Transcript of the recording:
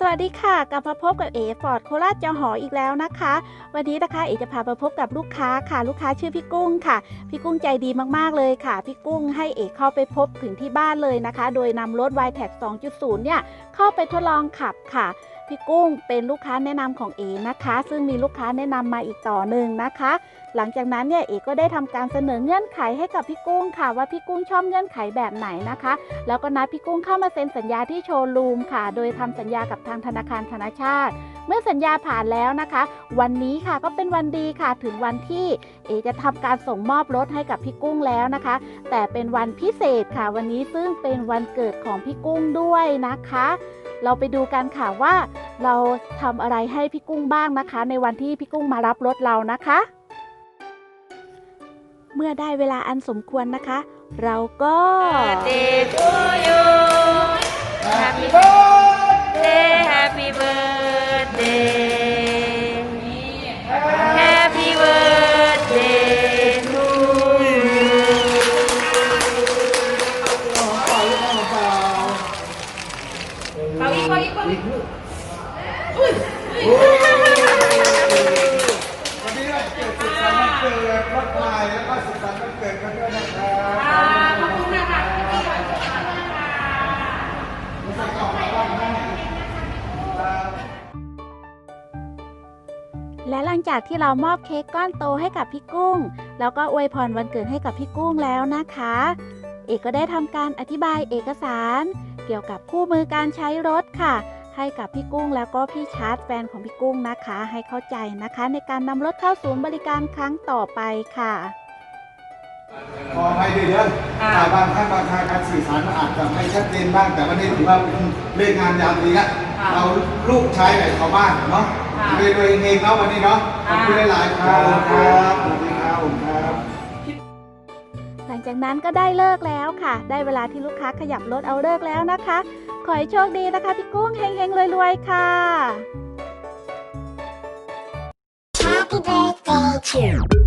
สวัสดีค่ะ กลับมาพบกับเอฟอร์ดโคราชจอหออีกแล้วนะคะ วันนี้นะคะเอจะพาไปพบกับลูกค้าค่ะ ลูกค้าชื่อพี่กุ้งค่ะ พี่กุ้งใจดีมากๆเลยค่ะ พี่กุ้งให้เอกเข้าไปพบถึงที่บ้านเลยนะคะ โดยนำรถ y t e c 2.0 เนี่ย เข้าไปทดลองขับค่ะพี่กุ้งเป็นลูกค้าแนะนำของเอนะคะ ซึ่งมีลูกค้าแนะนำมาอีกต่อหนึ่งนะคะ หลังจากนั้นเนี่ยเอกก็ได้ทำการเสนอเงื่อนไขให้กับพี่กุ้งค่ะ ว่าพี่กุ้งชอบเงื่อนไขแบบไหนนะคะ แล้วก็นัดพี่กุ้งเข้ามาเซ็นสัญญาที่โชว์รูมค่ะ โดยทำสัญญากับทางธนาคารธนาชาติ เมื่อสัญญาผ่านแล้วนะคะ วันนี้ค่ะก็เป็นวันดีค่ะถึงวันที่เอจะทำการส่งมอบรถให้กับพี่กุ้งแล้วนะคะ แต่เป็นวันพิเศษค่ะวันนี้ซึ่งเป็นวันเกิดของพี่กุ้งด้วยนะคะ เราไปดูกันค่ะว่า เราทำอะไรให้พี่กุ้งบ้างนะคะ ในวันที่พี่กุ้งมารับรถเรานะคะ เมื่อได้เวลาอันสมควรนะคะ เราก็ birthday to you Happy birthday อีกเป่าอีกเป่าอีกวันนี้เราเกิดสุขสันต์วันเกิดรถไฟแล้วก็สุขสันต์วันเกิดกันด้วยนะครับอ่าขอบคุณนะคะพี่วันสุขสันต์นะคะใส่กล่องมาบ้างให้และหลังจากที่เรามอบเค้กก้อนโตให้กับพี่กุ้ง แล้วก็อวยพรวันเกิดให้กับพี่กุ้งแล้วนะคะ เอกก็ได้ทำการอธิบายเอกสาร เกี่ยวกับคู่มือการใช้รถค่ะ ให้กับพี่กุ้งแล้วก็พี่ชาร์ตแฟนของพี่กุ้งนะคะ ให้เข้าใจนะคะ ในการนำรถเข้าศูนย์บริการครั้งต่อไปค่ะขอให้ด้วยเด้อแต่บางครั้งบางครั้งการสื่อสารมันอาจจะไม่ชัดเจนบ้าง แต่วันนี้ถือว่าเป็นเรื่องงานยามดีละเราลูกใช้แบบชาวบ้านเนาะโดยโดยเองเนาะวันนี้เนาะขอบคุณหลายๆครับครับสวัสดีครับ จากนั้นก็ได้เลิกแล้วค่ะ ได้เวลาที่ลูกค้าขยับรถเอาเลิกแล้วนะคะ ขอให้โชคดีนะคะพี่กุ้งเฮงๆรวยๆค่ะ Happy birthday to